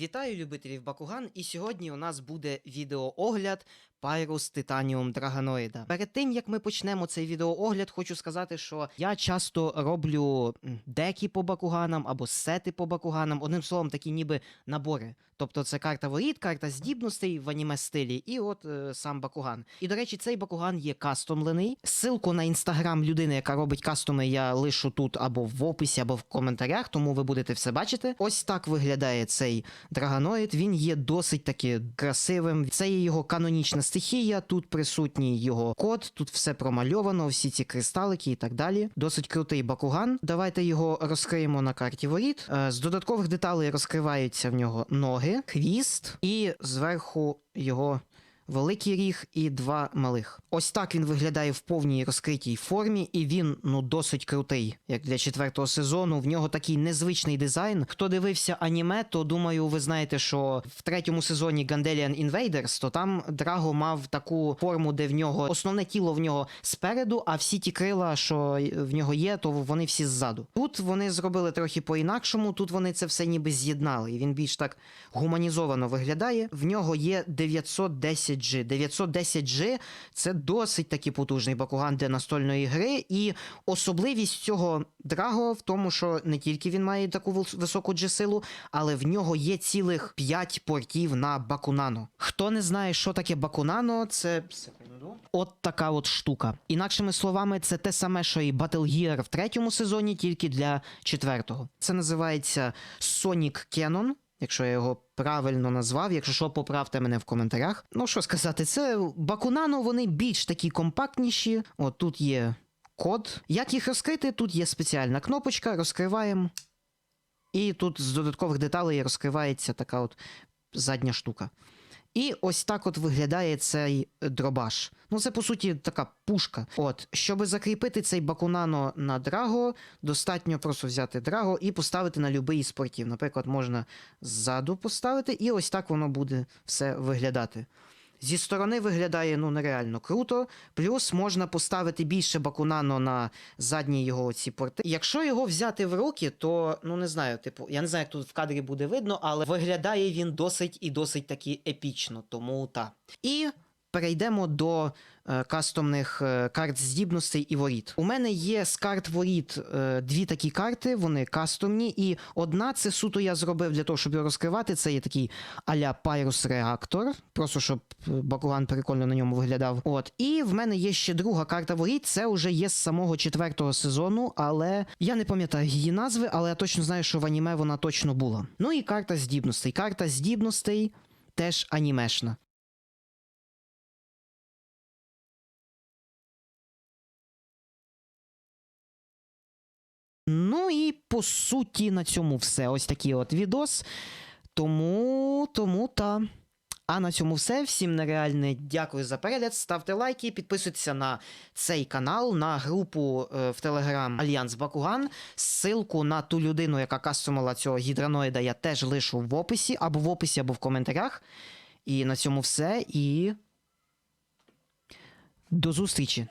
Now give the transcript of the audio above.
Вітаю любителів Бакуган, і сьогодні у нас буде відеоогляд Pyrus Titanium Драгоноїда. Перед тим як ми почнемо цей відеоогляд, хочу сказати, що я часто роблю м, деки по бакуганам або сети по бакуганам, одним словом, такі ніби набори. Тобто це карта воріт, карта здібностей в аніме стилі, і от е, сам бакуган. І до речі, цей бакуган є кастомлений. Ссылку на інстаграм людини, яка робить кастоми, я лишу тут або в описі, або в коментарях, тому ви будете все бачити. Ось так виглядає цей драгоноїд. Він є досить таки красивим. Це є його канонічна стихія. Тут присутній його код, тут все промальовано, всі ці кристалики і так далі. Досить крутий бакуган. Давайте його розкриємо на карті воріт. Е, З додаткових деталей розкриваються в нього ноги, хвіст і зверху його. Великий ріг і два малих. Ось так він виглядає в повній розкритій формі, і він ну досить крутий, як для четвертого сезону. В нього такий незвичний дизайн. Хто дивився аніме, то думаю, ви знаєте, що в третьому сезоні Gandelian Invaders, то там Драго мав таку форму, де в нього основне тіло в нього спереду, а всі ті крила, що в нього є, то вони всі ззаду. Тут вони зробили трохи по-інакшому. Тут вони це все ніби з'єднали, і він більш так гуманізовано виглядає. В нього є 910G. 910G – це досить таки потужний бакуган для настольної гри, і особливість цього Драго в тому, що не тільки він має таку високу G-силу, але в нього є цілих 5 портів на Бакунано. Хто не знає, що таке Бакунано, це. От така от штука. Інакшими словами, це те саме, що і Battle Gear в третьому сезоні, тільки для четвертого. Це називається Sonic Cannon. Якщо я його правильно назвав, якщо що, поправте мене в коментарях. Ну що сказати, це Бакунано, вони більш такі компактніші. От тут є код. Як їх розкрити? Тут є спеціальна кнопочка, розкриваємо. І тут з додаткових деталей розкривається така от задня штука. І ось так от виглядає цей дробаш. Ну, це по суті така пушка. От, щоб закріпити цей бакунано на драго, достатньо просто взяти драго і поставити на будь-який спортів. Наприклад, можна ззаду поставити, і ось так воно буде все виглядати. Зі сторони виглядає ну нереально круто. Плюс можна поставити більше бакунано на задні його ці порти. Якщо його взяти в руки, то ну не знаю, типу, я не знаю, як тут в кадрі буде видно, але виглядає він досить і досить таки епічно, тому та. І перейдемо до е, кастомних е, карт здібностей і воріт. У мене є з карт воріт е, дві такі карти, вони кастомні, і одна це суто я зробив для того, щоб його розкривати. Це є такий а-ля Pyrus Reactor, просто щоб Бакуган прикольно на ньому виглядав. От, і в мене є ще друга карта воріт. Це вже є з самого четвертого сезону, але я не пам'ятаю її назви, але я точно знаю, що в аніме вона точно була. Ну і карта здібностей. Карта здібностей теж анімешна. І по суті на цьому все. Ось такий от відос. Тому, тому та. А на цьому все. Всім нереальне дякую за перегляд. Ставте лайки, підписуйтеся на цей канал, на групу е, в Телеграм Альянс Бакуган. Ссылку на ту людину, яка кастомила цього гідроноїда, я теж лишу в описі, або в описі, або в коментарях. І на цьому все. І до зустрічі!